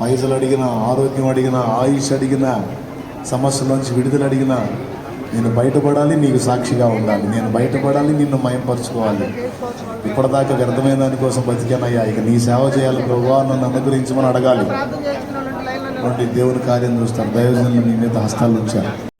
పైసలు అడిగినా ఆరోగ్యం అడిగినా ఆయుష్ అడిగినా సమస్యల నుంచి విడుదల అడిగినా నేను బయటపడాలి నీకు సాక్షిగా ఉండాలి. నేను బయటపడాలి నిన్ను మయంపరచుకోవాలి. ఇప్పటిదాకా వ్యర్థమైన దానికోసం బతికానయ్యా. ఇక నీ సేవ చేయాలి ప్రభు నన్ను అనుగ్రహించమని అడగాలి. అటువంటి దేవుని కార్యం చూస్తారు. దైవజనులు నీ మీద హస్తాలు ఉంచారు.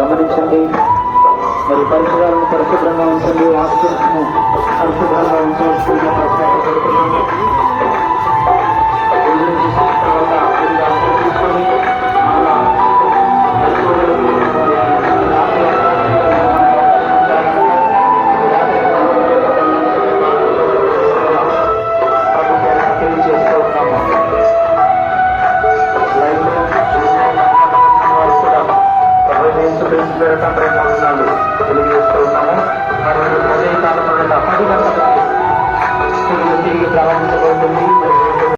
గమనించండి. మరి పరిసరాలను పరిశుభ్రంగా ఉంచండి. హాస్టల్స్ చేరటం ప్రయత్నాలు. తెలియజేస్తున్నాము మరియు ప్రజల కాలంలో అప్పటికప్పుడు తిరిగి ప్రారంభించబడి